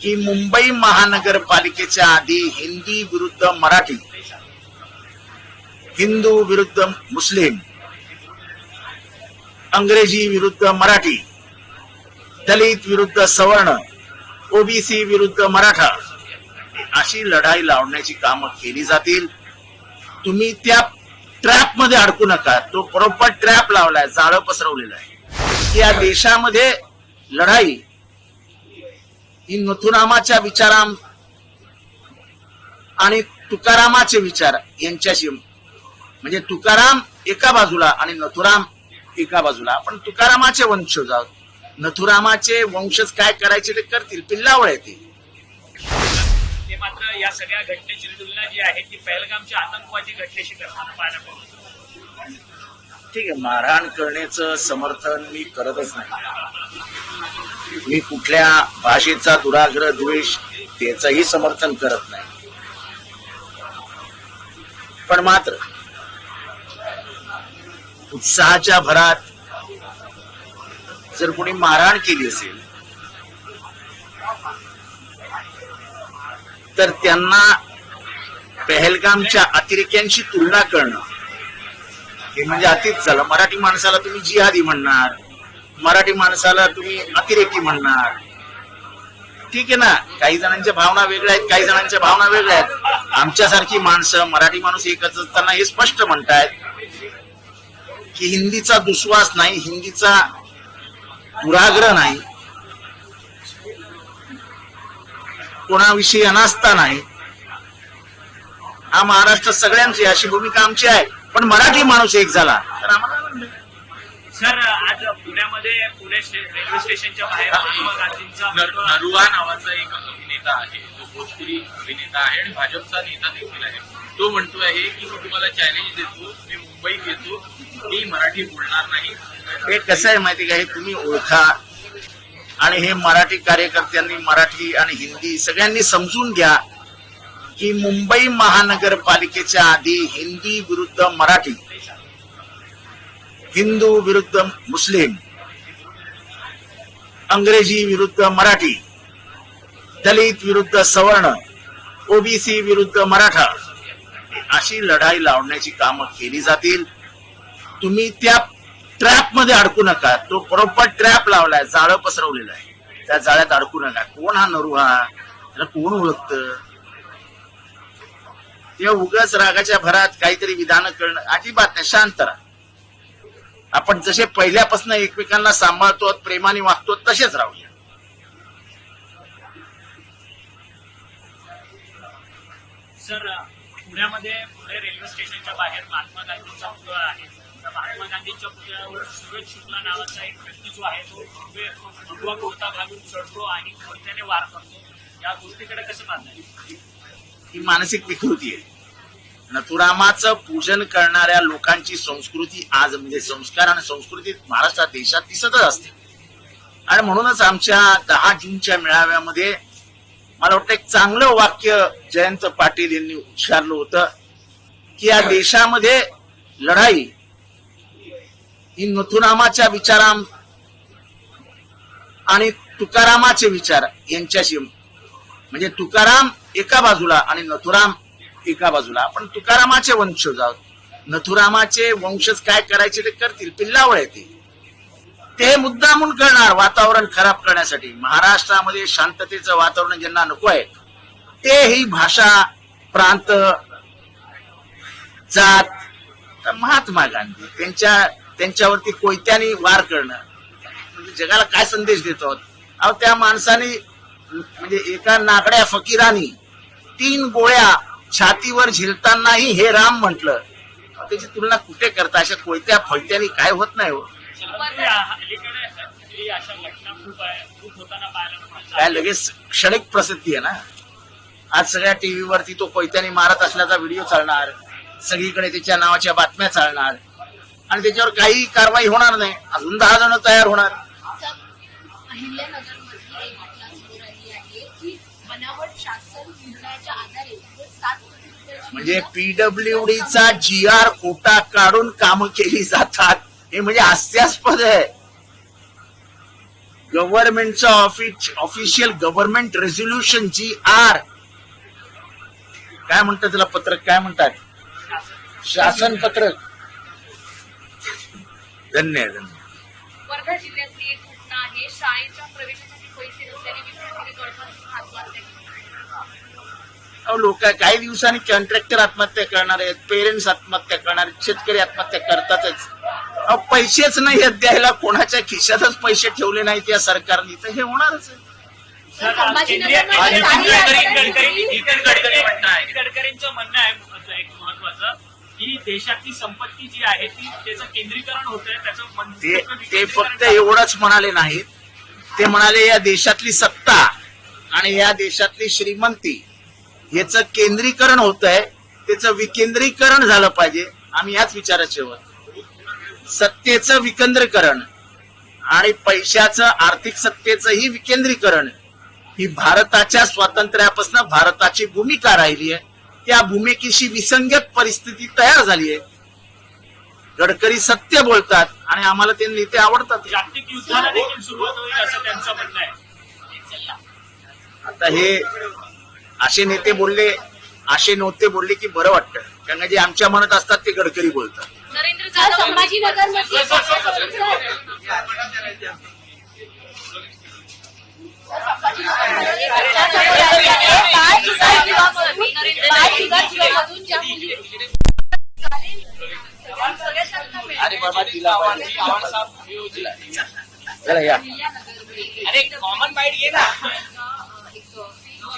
की मुंबई महानगरपालिकेच्या आधी हिंदी विरुद्ध मराठी हिंदू विरुद्ध मुस्लिम अंग्रेजी विरुद्ध मराठी दलित विरुद्ध सवर्ण ओबीसी विरुद्ध मराठा अशी लढाई लावण्याची कामं केली जातील. तुम्ही त्या ट्रॅपमध्ये अडकू नका. तो बरोबर ट्रॅप लावलाय जाळं पसरवलेलं आहे. या देशामध्ये लढाई ही नथुरामाच्या विचारां आणि तुकारामाचे विचार यांच्याशी. म्हणजे तुकाराम एका बाजूला आणि नथुराम एका बाजूला. आपण तुकारामाचे वंशज आहोत नथुरामाचे वंशज काय करायचे ते करतील. पिल्लावळ आहे ते. ते मात्र या सगळ्या घटनेची तुलना जी आहे ती पहलगामच्या आतंकवादी घटनेशी करताना पाहायला मिळते. ठीक आहे. मारहाण करण्याचं समर्थन मी करतच नाही. मी कुठल्या भाषेचा दुराग्रह द्वेष त्याचंही समर्थन करत नाही. पण मात्र उत्साहाच्या भरात जर कोणी मारहाण केली असेल तर त्यांना पहलगामच्या अतिरेक्यांशी तुलना करणं हे म्हणजे अतिच झालं. मराठी माणसाला तुम्ही जिहादी म्हणणार. मराठी माणसाला तुम्ही अतिरेकी म्हणणार. ठीक आहे ना? काही जणांच्या भावना वेगळ्या आहेत काही जणांच्या भावना वेगळ्या आहेत. आमच्यासारखी माणसं मराठी माणूस एकच असताना हे स्पष्ट म्हणतायत की हिंदीचा दुस्वास नाही हिंदीचा दुराग्रह नाही. कोणाविषयी अनास्था नाही. हा महाराष्ट्र सगळ्यांची अशी भूमिका आमची आहे. पण मराठी माणूस एक झाला. तर आम्हाला सर आज पुण्यामध्ये पुणे रेल्वे स्टेशनच्या बाहेर महात्मा गांधींचा नरुआ नावाचा एक अभिनेता आहे. जो भोजपुरी अभिनेता आहे आणि भाजपचा नेता देखील आहे. तो म्हणतो आहे की मी तुम्हाला चॅलेंज देतो. मी मुंबईत येतो मी मराठी बोलणार नाही. हे कसं आहे माहिती का? हे तुम्ही ओळखा. आणि हे मराठी कार्यकर्त्यांनी मराठी आणि हिंदी सगळ्यांनी समजून घ्या की मुंबई महानगरपालिकेच्या आधी हिंदी विरुद्ध मराठी हिंदू विरुद्ध मुस्लिम अंग्रेजी विरुद्ध मराठी दलित विरुद्ध सवर्ण ओबीसी विरुद्ध मराठा अशी लढाई लावण्याची कामं केली जातील. तुम्ही त्या ट्रॅपमध्ये अडकू नका. तो बरोबर ट्रॅप लावलाय जाळं पसरवलेलं आहे. त्या जाळ्यात अडकू नका. कोण हा नरू हा? त्याला कोण ओळखत? तेव्हा उगाच रागाच्या भरात काहीतरी विधानं करणं अजिबात नाही. शांत राहा. आपण जसे पहिल्यापासून एकमेकांना सांभाळतो प्रेमाने वागतो तसेच राहूया सर पुण्यामध्ये पुणे रेल्वे स्टेशनच्या बाहेर महात्मा गांधींचा पुतळा आहे. त्या महात्मा गांधींच्या पुतळ्यावर सुरेश शुक्ला नावाचा एक व्यक्ती जो आहे तो भगवे कुर्ता घालून चढतो आणि कोणत्याने वार करतो. या गोष्टीकडे कसं पाहताय ही मानसिक विकृती आहे. नथुरामाचं पूजन करणाऱ्या लोकांची संस्कृती आज म्हणजे संस्कार आणि संस्कृती महाराष्ट्रात देशात दिसतच असते. आणि म्हणूनच आमच्या दहा जूनच्या मेळाव्यामध्ये मला वाटतं एक चांगलं वाक्य जयंत पाटील यांनी उच्चारलं होतं की या देशामध्ये लढाई ही नथुरामाच्या विचारा आणि तुकारामाचे विचार यांच्याशी म्हणजे तुकाराम एका बाजूला आणि नथुराम एका बाजूला. आपण तुकारामाचे वंशज आहोत नथुरामाचे वंशज काय करायचे ते करतील पिल्लावळ आहे ते ते मुद्दामून करणार वातावरण खराब करण्यासाठी. महाराष्ट्रामध्ये शांततेचं वातावरण ज्यांना नको आहे ते ही भाषा प्रांत जात तर महात्मा गांधी त्यांच्या त्यांच्यावरती कोयत्याने वार करणं. म्हणजे जगाला काय संदेश देतो अहो त्या माणसाने म्हणजे एका नागड्या फकीरानी तीन गोळ्या छातीवर झिलतानाही हे राम म्हटलं. त्याची तुलना कुठे करता? अशा कोयत्या फळत्यानी काय होत नाही हो. काय लगेच क्षणिक प्रसिद्धी आहे ना? आज सगळ्या टीव्हीवरती तो कोयत्याने मारत असल्याचा व्हिडिओ चालणार. सगळीकडे त्याच्या नावाच्या बातम्या चालणार. आणि त्याच्यावर काही कारवाई होणार नाही. अजून दहा जण तयार होणार. कोटी रुपयाची म्हणजे पीडब्ल्यूडीचा जी आर कोटा काढून कामं केली जातात. हे म्हणजे हास्यास्पद आहे. गव्हर्नमेंटचा office official government resolution G R काय म्हणतात त्याला पत्रक? काय म्हणतात? शासन पत्रक. धन्य धन्य वर्धा जिल्ह्यातली एक घटना आहे शाळेत प्रवेशासाठी पैसे नसल्याने विद्यार्थी गडबडीत आत्महत्या केली. अहो लोक काही दिवसांनी कॉन्ट्रॅक्टर आत्महत्या करणार आहेत पेरेंट्स आत्महत्या करणार आहेत शेतकरी आत्महत्या करतातच. अहो पैसेच नाही आहेत द्यायला कोणाच्या खिशातच पैसे ठेवले नाहीत या सरकारने. तर हे होणारच आहे. गडकरींचं म्हणणं आहे एक महत्वाचं की देशातली संपत्ती जी आहे ती त्याचं केंद्रीकरण होत आहे त्याचं ते फक्त एवढंच म्हणाले नाहीत. ते म्हणाले या देशातली सत्ता आणि या देशातली श्रीमंती याचं केंद्रीकरण होत आहे त्याचं विकेंद्रीकरण झालं पाहिजे. आम्ही याच विचाराचे आहोत सत्तेचं विकेंद्रीकरण आणि पैशाचं आर्थिक सत्तेचंही विकेंद्रीकरण ही भारताच्या स्वातंत्र्यापासून भारताची भूमिका राहिली आहे. त्या भूमिकेशी विसंगत परिस्थिती तयार झाली आहे. गडकरी सत्य बोलतात आणि आम्हाला ते नेते आवडतात. जागतिक युद्धाला देखील सुरुवात होईल असं त्यांचं म्हणणं आहे. आता हे असे नेते बोलले असे नव्हते बोलले की बरं वाटतं. कारण जे आमच्या मनात असतात ते गडकरी बोलतात. अरे बाबा तिला चला या. अरे कॉमन बाईट ये ना.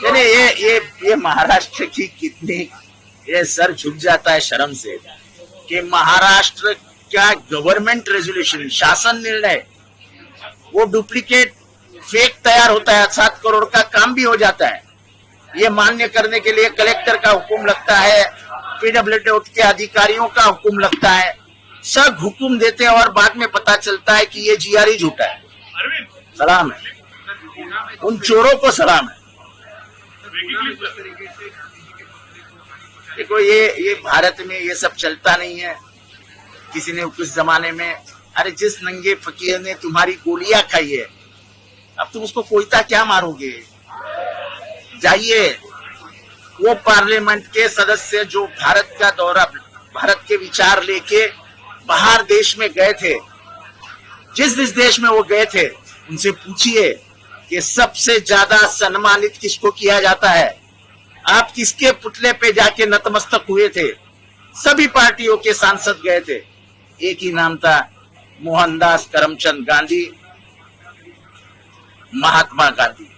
नहीं, ये ये ये महाराष्ट्र की कितनी ये सर झुक जाता है शर्म से कि महाराष्ट्र का गवर्नमेंट रेजोल्यूशन शासन निर्णय वो डुप्लीकेट फेक तैयार होता है सात करोड़ का काम भी हो जाता है। ये मान्य करने के लिए कलेक्टर का हुक्म लगता है पीडब्ल्यू के अधिकारियों का हुक्म लगता है। सब हुक्म देते हैं और बाद में पता चलता है कि ये जीआर ही झूठा है। सलाम है। उन चोरों को सलाम है। देखो, ये ये भारत में ये सब चलता नहीं है। किसी ने कुछ जमाने में, अरे जिस नंगे फकीर ने तुम्हारी गोलियाँ खाई है, अब तुम उसको कोयता क्या मारोगे? जाइए, वो पार्लियामेंट के सदस्य जो भारत का दौरा, भारत के विचार लेके बाहर देश में गए थे, जिस जिस देश में वो गए थे, उनसे पूछिए। कि सबसे ज़्यादा सम्मानित किसको किया जाता है? आप किसके पुतले पे जाके नतमस्तक हुए थे? सभी पार्टियों के सांसद गए थे। एक ही नाम था मोहनदास करमचंद गांधी, महात्मा गांधी।